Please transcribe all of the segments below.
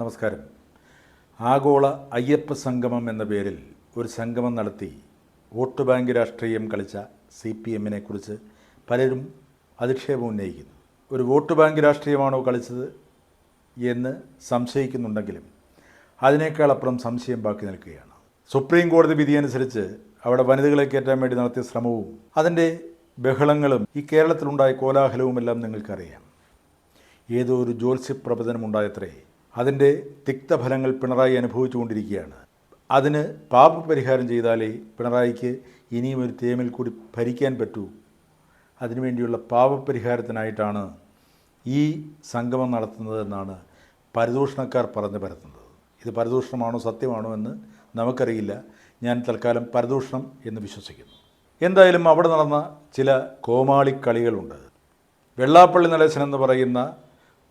നമസ്കാരം. ആഗോള അയ്യപ്പ സംഗമം എന്ന പേരിൽ ഒരു സംഗമം നടത്തി വോട്ട് ബാങ്ക് രാഷ്ട്രീയം കളിച്ച സി പി എമ്മിനെ കുറിച്ച് പലരും അധിക്ഷേപം ഉന്നയിക്കുന്നു. ഒരു വോട്ട് ബാങ്ക് രാഷ്ട്രീയമാണോ കളിച്ചത് എന്ന് സംശയിക്കുന്നുണ്ടെങ്കിലും അതിനേക്കാൾ അപ്പുറം സംശയം ബാക്കി നിൽക്കുകയാണ്. സുപ്രീം കോടതി വിധി അനുസരിച്ച് അവിടെ വനിതകളെ കയറ്റാൻ വേണ്ടി നടത്തിയ ശ്രമവും അതിന്റെ ബഹളങ്ങളും ഈ കേരളത്തിലുണ്ടായ കോലാഹലവുമെല്ലാം നിങ്ങൾക്കറിയാം. ഏതോ ഒരു ജ്യോത്സ്യപ്രവചനമുണ്ടായത്രേ അതിന്റെ തിക്തഫലങ്ങൾ പിണറായി അനുഭവിച്ചുകൊണ്ടിരിക്കുകയാണ്. അതിന് പാപപരിഹാരം ചെയ്താലേ പിണറായിക്ക് ഇനിയും ഒരു തേമിൽ കൂടി ഭരിക്കാൻ പറ്റൂ. അതിനുവേണ്ടിയുള്ള പാപപരിഹാരത്തിനായിട്ടാണ് ഈ സംഗമം നടത്തുന്നതെന്നാണ് പരദൂഷണക്കാർ പറഞ്ഞു പരത്തുന്നത്. ഇത് പരദൂഷണമാണോ സത്യമാണോ എന്ന് നമുക്കറിയില്ല. ഞാൻ തൽക്കാലം പരദൂഷണം എന്ന് വിശ്വസിക്കുന്നു. എന്തായാലും അവിടെ നടന്ന ചില കോമാളിക്കളികളുണ്ട്. വെള്ളാപ്പള്ളി നടേശൻ എന്ന് പറയുന്ന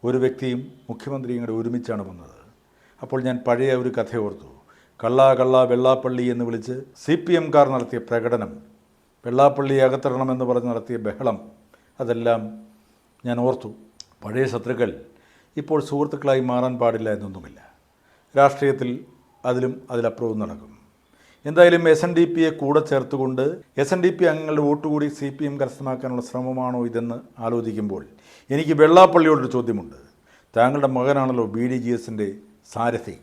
ഒരു വ്യക്തിയും മുഖ്യമന്ത്രിയും കൂടെ ഒരുമിച്ചാണ് വന്നത്. അപ്പോൾ ഞാൻ പഴയ ഒരു കഥ ഓർത്തു. കള്ള കള്ള വെള്ളാപ്പള്ളി എന്ന് വിളിച്ച് സി പി എംകാർ നടത്തിയ പ്രകടനം വെള്ളാപ്പള്ളി അകത്തിടണമെന്ന് പറഞ്ഞ് നടത്തിയ ബഹളം അതെല്ലാം ഞാൻ ഓർത്തു. പഴയ ശത്രുക്കൾ ഇപ്പോൾ സുഹൃത്തുക്കളായി മാറാൻ പാടില്ല എന്നൊന്നുമില്ല. രാഷ്ട്രീയത്തിൽ അതിലും അതിലപ്പുറവും നടക്കും എന്തായാലും എസ് എൻ ഡി പിയെ കൂടെ ചേർത്തുകൊണ്ട് എസ് എൻ ഡി പി അംഗങ്ങളുടെ വോട്ട് കൂടി സി പി എം കരസ്ഥമാക്കാനുള്ള ശ്രമമാണോ ഇതെന്ന് ആലോചിക്കുമ്പോൾ എനിക്ക് വെള്ളാപ്പള്ളിയോടൊരു ചോദ്യമുണ്ട്. താങ്കളുടെ മകനാണല്ലോ ബി ഡി ജി എസിന്റെ സാരഥി.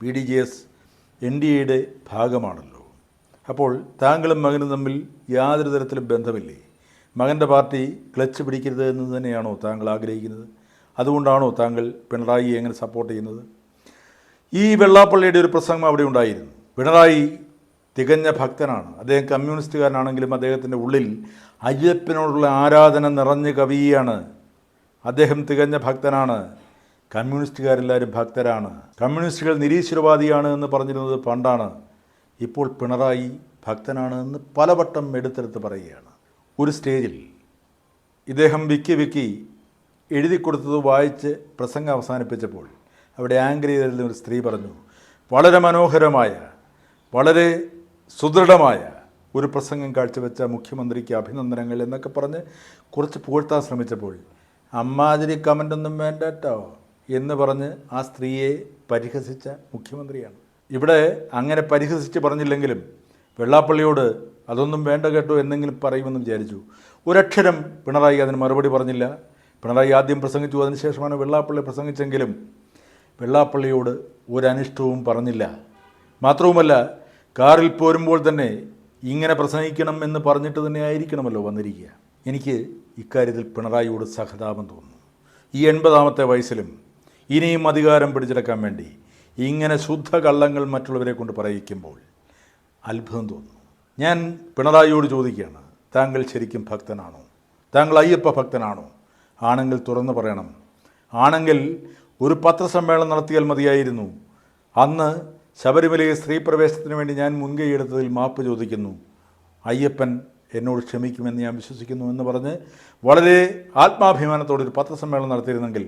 B D J S N D എയുടെ ഭാഗമാണല്ലോ. അപ്പോൾ താങ്കളും മകനും തമ്മിൽ യാതൊരു തരത്തിലും ബന്ധമില്ലേ? മകന്റെ പാർട്ടി ക്ലച്ച് പിടിക്കരുത് എന്ന് തന്നെയാണോ താങ്കൾ ആഗ്രഹിക്കുന്നത്? അതുകൊണ്ടാണോ താങ്കൾ പിണറായിയെ എങ്ങനെ സപ്പോർട്ട് ചെയ്യുന്നത്? ഈ വെള്ളാപ്പള്ളിയുടെ ഒരു പ്രസംഗം അവിടെ ഉണ്ടായിരുന്നു. പിണറായി തികഞ്ഞ ഭക്തനാണ്. അദ്ദേഹം കമ്മ്യൂണിസ്റ്റുകാരനാണെങ്കിലും അദ്ദേഹത്തിന്റെ ഉള്ളിൽ അയ്യപ്പനോടുള്ള ആരാധന നിറഞ്ഞു കവിയാണ്. അദ്ദേഹം തികഞ്ഞ ഭക്തനാണ്. കമ്മ്യൂണിസ്റ്റുകാരെല്ലാവരും ഭക്തരാണ്. കമ്മ്യൂണിസ്റ്റുകൾ നിരീശ്വരവാദിയാണ് എന്ന് പറഞ്ഞിരുന്നത് പണ്ടാണ്. ഇപ്പോൾ പിണറായി ഭക്തനാണ് എന്ന് പലവട്ടം എടുത്തെടുത്ത് പറയുകയാണ്. ഒരു സ്റ്റേജിൽ ഇദ്ദേഹം വിക്കി വിക്കി എഴുതി കൊടുത്തത് വായിച്ച് പ്രസംഗം അവസാനിപ്പിച്ചപ്പോൾ അവിടെ ആങ്കർ ഒരു സ്ത്രീ പറഞ്ഞു വളരെ മനോഹരമായ വളരെ സുദൃഢമായ ഒരു പ്രസംഗം കാഴ്ചവെച്ച മുഖ്യമന്ത്രിക്ക് അഭിനന്ദനങ്ങൾ എന്നൊക്കെ പറഞ്ഞ് കുറച്ച് പുകഴ്ത്താൻ ശ്രമിച്ചപ്പോൾ അമ്മാതിരി കമന്റൊന്നും വേണ്ട കേട്ടോ എന്ന് പറഞ്ഞ് ആ സ്ത്രീയെ പരിഹസിച്ച മുഖ്യമന്ത്രിയാണ്. ഇവിടെ അങ്ങനെ പരിഹസിച്ച് പറഞ്ഞില്ലെങ്കിലും വെള്ളാപ്പള്ളിയോട് അതൊന്നും വേണ്ട കേട്ടോ എന്നെങ്കിലും പറയുമെന്ന് വിചാരിച്ചു. ഒരക്ഷരം പിണറായി അതിന് മറുപടി പറഞ്ഞില്ല. പിണറായി ആദ്യം പ്രസംഗിച്ചു അതിനുശേഷമാണ് വെള്ളാപ്പള്ളി പ്രസംഗിച്ചെങ്കിലും വെള്ളാപ്പള്ളിയോട് ഒരനിഷ്ടവും പറഞ്ഞില്ല. മാത്രവുമല്ല കാറിൽ പോരുമ്പോൾ തന്നെ ഇങ്ങനെ പ്രസംഗിക്കണം എന്ന് പറഞ്ഞിട്ട് തന്നെ ആയിരിക്കണമല്ലോ വന്നിരിക്കുക. എനിക്ക് ഇക്കാര്യത്തിൽ പിണറായിയോട് സഹതാപം തോന്നുന്നു. ഈ എൺപതാമത്തെ വയസ്സിലും ഇനിയും അധികാരം പിടിച്ചെടുക്കാൻ വേണ്ടി ഇങ്ങനെ ശുദ്ധ കള്ളങ്ങൾ മറ്റുള്ളവരെ കൊണ്ട് പറയിക്കുമ്പോൾ അത്ഭുതം തോന്നുന്നു. ഞാൻ പിണറായിയോട് ചോദിക്കുകയാണ് താങ്കൾ ശരിക്കും ഭക്തനാണോ? താങ്കൾ അയ്യപ്പ ഭക്തനാണോ? ആണെങ്കിൽ തുറന്നു പറയണം. ആണെങ്കിൽ ഒരു പത്രസമ്മേളനം നടത്തിയാൽ മതിയായിരുന്നു. അന്ന് ശബരിമലയെ സ്ത്രീ പ്രവേശനത്തിന് വേണ്ടി ഞാൻ മുൻകൈയെടുത്തതിൽ മാപ്പ് ചോദിക്കുന്നു. അയ്യപ്പൻ എന്നോട് ക്ഷമിക്കുമെന്ന് ഞാൻ വിശ്വസിക്കുന്നു എന്ന് പറഞ്ഞ് വളരെ ആത്മാഭിമാനത്തോടെ ഒരു പത്രസമ്മേളനം നടത്തിയിരുന്നെങ്കിൽ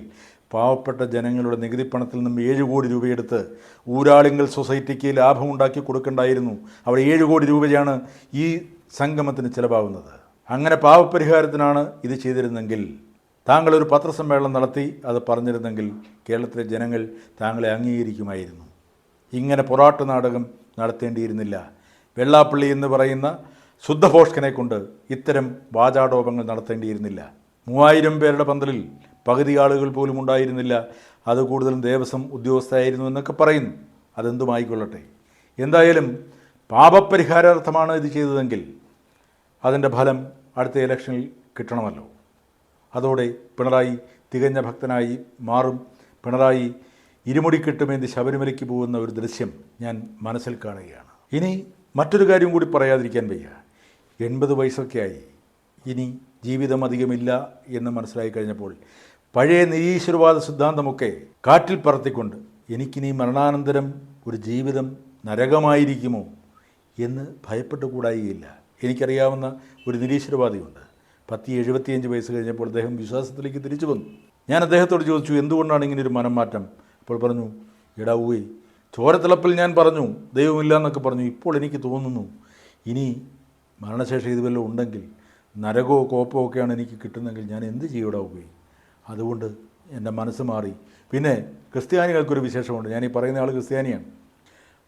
പാവപ്പെട്ട ജനങ്ങളുടെ നികുതി പണത്തിൽ നിന്നും ഏഴ് കോടി രൂപയെടുത്ത് ഊരാളിങ്കൽ സൊസൈറ്റിക്ക് ലാഭമുണ്ടാക്കി കൊടുക്കണ്ടായിരുന്നു. അവിടെ ഏഴ് കോടി രൂപയാണ് ഈ സംഗമത്തിന് ചിലവാകുന്നത്. അങ്ങനെ പാവപരിഹാരത്തിനാണ് ഇത് ചെയ്തിരുന്നെങ്കിൽ താങ്കളൊരു പത്രസമ്മേളനം നടത്തി അത് പറഞ്ഞിരുന്നെങ്കിൽ കേരളത്തിലെ ജനങ്ങൾ താങ്കളെ അംഗീകരിക്കുമായിരുന്നു. ഇങ്ങനെ പൊറാട്ട് നാടകം നടത്തേണ്ടിയിരുന്നില്ല. വെള്ളാപ്പള്ളി എന്ന് പറയുന്ന ശുദ്ധഭോഷ്കനെ കൊണ്ട് ഇത്തരം വാചാടോപങ്ങൾ നടത്തേണ്ടിയിരുന്നില്ല. മൂവായിരം പേരുടെ പന്തലിൽ പകുതി ആളുകൾ പോലും ഉണ്ടായിരുന്നില്ല. അത് കൂടുതലും ദേവസ്വം ഉദ്യോഗസ്ഥയായിരുന്നു എന്നൊക്കെ പറയുന്നു. അതെന്തുമായിക്കൊള്ളട്ടെ? എന്തായാലും പാപപരിഹാരാർത്ഥമാണ് ഇത് ചെയ്തതെങ്കിൽ അതിന്റെ ഫലം അടുത്ത ഇലക്ഷനിൽ കിട്ടണമല്ലോ. അതോടെ പിണറായി തികഞ്ഞ ഭക്തനായി മാറും. പിണറായി ഇരുമുടിക്കെട്ടുമേന്തി ശബരിമലയ്ക്ക് പോകുന്ന ഒരു ദൃശ്യം ഞാൻ മനസ്സിൽ കാണുകയാണ്. ഇനി മറ്റൊരു കാര്യം കൂടി പറയാതിരിക്കാൻ വയ്യ. എൺപത് വയസ്സൊക്കെയായി. ഇനി ജീവിതം അധികമില്ല എന്ന് മനസ്സിലായി കഴിഞ്ഞപ്പോൾ പഴയ നിരീശ്വരവാദ സിദ്ധാന്തമൊക്കെ കാറ്റിൽ പറത്തിക്കൊണ്ട് എനിക്കിനി മരണാനന്തരം ഒരു ജീവിതം നരകമായിരിക്കുമോ എന്ന് ഭയപ്പെട്ടുകൂടായികയില്ല എനിക്കറിയാവുന്ന ഒരു നിരീശ്വരവാദിയുണ്ട്. പത്തി എഴുപത്തിയഞ്ച് വയസ്സ് കഴിഞ്ഞപ്പോൾ അദ്ദേഹം വിശ്വാസത്തിലേക്ക് തിരിച്ചു വന്നു. ഞാൻ അദ്ദേഹത്തോട് ചോദിച്ചു എന്തുകൊണ്ടാണ് ഇങ്ങനെ ഒരു മനം മാറ്റം അപ്പോൾ പറഞ്ഞു എടാ ഊയി ചോരത്തിളപ്പിൽ ഞാൻ പറഞ്ഞു ദൈവമില്ല എന്നൊക്കെ പറഞ്ഞു. ഇപ്പോൾ എനിക്ക് തോന്നുന്നു ഇനി മരണശേഷം ഇത് വല്ലതും ഉണ്ടെങ്കിൽ നരകോ കോപ്പോ ഒക്കെയാണ് എനിക്ക് കിട്ടുന്നതെങ്കിൽ ഞാൻ എന്ത് ചെയ്യൂടാ ഊവേ അതുകൊണ്ട് എന്റെ മനസ്സ് മാറി. പിന്നെ ക്രിസ്ത്യാനികൾക്കൊരു വിശേഷമുണ്ട്. ഞാൻ ഈ പറയുന്ന ആൾ ക്രിസ്ത്യാനിയാണ്.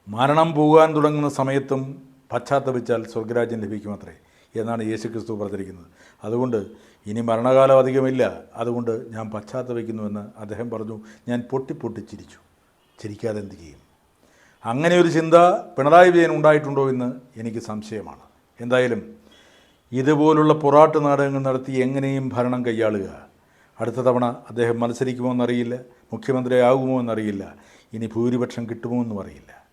മരണം പോകാൻ തുടങ്ങുന്ന സമയത്തും പശ്ചാത്തപിച്ചാൽ സ്വർഗരാജ്യം ലഭിക്കുമത്രേ. എന്നാണ് യേശു ക്രിസ്തു പറഞ്ഞിരിക്കുന്നത്. അതുകൊണ്ട് ഇനി മരണകാലം അധികമില്ല. അതുകൊണ്ട് ഞാൻ പശ്ചാത്തപിക്കുന്നുവെന്ന് അദ്ദേഹം പറഞ്ഞു. ഞാൻ പൊട്ടി പൊട്ടി ചിരിച്ചു. ചിരിക്കാതെ എന്ത് ചെയ്യും? അങ്ങനെ ഒരു ചിന്ത പിണറായി വിജയൻ ഉണ്ടായിട്ടുണ്ടോ എന്ന് എനിക്ക് സംശയമാണ്. എന്തായാലും ഇതുപോലുള്ള പൊറാട്ട് നാടകങ്ങൾ നടത്തി എങ്ങനെയും ഭരണം കൈയാളുക. അടുത്ത തവണ അദ്ദേഹം മത്സരിക്കുമോ എന്നറിയില്ല. മുഖ്യമന്ത്രിയാകുമോ എന്നറിയില്ല. ഇനി ഭൂരിപക്ഷം കിട്ടുമോ എന്നും അറിയില്ല.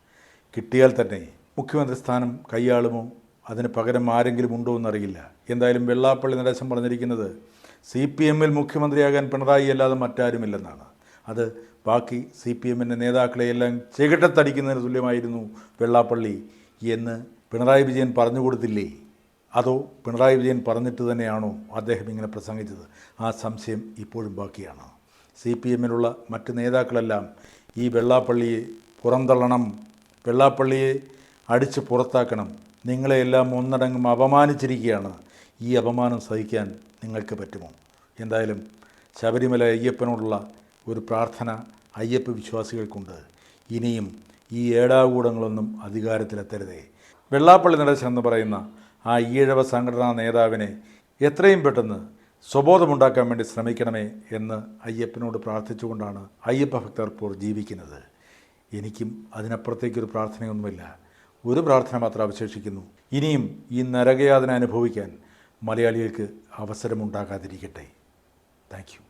കിട്ടിയാൽ തന്നെ മുഖ്യമന്ത്രി സ്ഥാനം കൈയാളുമോ അതിന് പകരം ആരെങ്കിലും ഉണ്ടോ എന്നറിയില്ല. എന്തായാലും വെള്ളാപ്പള്ളി നടേശൻ പറഞ്ഞിരിക്കുന്നത് സി പി എമ്മിൽ മുഖ്യമന്ത്രിയാകാൻ പിണറായി അല്ലാതെ മറ്റാരുമില്ലെന്നാണ്. അത് ബാക്കി സി പി എമ്മിന്റെ നേതാക്കളെയെല്ലാം ചെകിട്ടത്തടിക്കുന്നതിന് തുല്യമായിരുന്നു വെള്ളാപ്പള്ളി എന്ന് പിണറായി വിജയൻ പറഞ്ഞു കൊടുത്തില്ലേ? അതോ പിണറായി വിജയൻ പറഞ്ഞിട്ട് തന്നെയാണോ അദ്ദേഹം ഇങ്ങനെ പ്രസംഗിച്ചത്? ആ സംശയം ഇപ്പോഴും ബാക്കിയാണ്. സി പി എമ്മിലുള്ള മറ്റ് നേതാക്കളെല്ലാം ഈ വെള്ളാപ്പള്ളിയെ പുറന്തള്ളണം വെള്ളാപ്പള്ളിയെ അടിച്ച് പുറത്താക്കണം നിങ്ങളെയെല്ലാം ഒന്നടങ്കം അപമാനിച്ചിരിക്കുകയാണ്. ഈ അപമാനം സഹിക്കാൻ നിങ്ങൾക്ക് പറ്റുമോ? എന്തായാലും ശബരിമല അയ്യപ്പനോടുള്ള ഒരു പ്രാർത്ഥന അയ്യപ്പ വിശ്വാസികൾക്കുണ്ട്. ഇനിയും ഈ ഏടാകൂടങ്ങളൊന്നും അധികാരത്തിലെത്തരുതേ. വെള്ളാപ്പള്ളി നടേശൻ എന്ന് പറയുന്ന ആ ഈഴവ സംഘടനാ നേതാവിനെ എത്രയും പെട്ടെന്ന് സ്വബോധമുണ്ടാക്കാൻ വേണ്ടി ശ്രമിക്കണമേ എന്ന് അയ്യപ്പനോട് പ്രാർത്ഥിച്ചുകൊണ്ടാണ് അയ്യപ്പ ഭക്തർ ഇപ്പോൾ ജീവിക്കുന്നത്. എനിക്കും അതിനപ്പുറത്തേക്കൊരു പ്രാർത്ഥനയൊന്നുമില്ല. ഒരു പ്രാർത്ഥന മാത്രം അവശേഷിക്കുന്നു. ഇനിയും ഈ നരകയാതന അനുഭവിക്കാൻ മലയാളികൾക്ക് അവസരമുണ്ടാകാതിരിക്കട്ടെ. താങ്ക്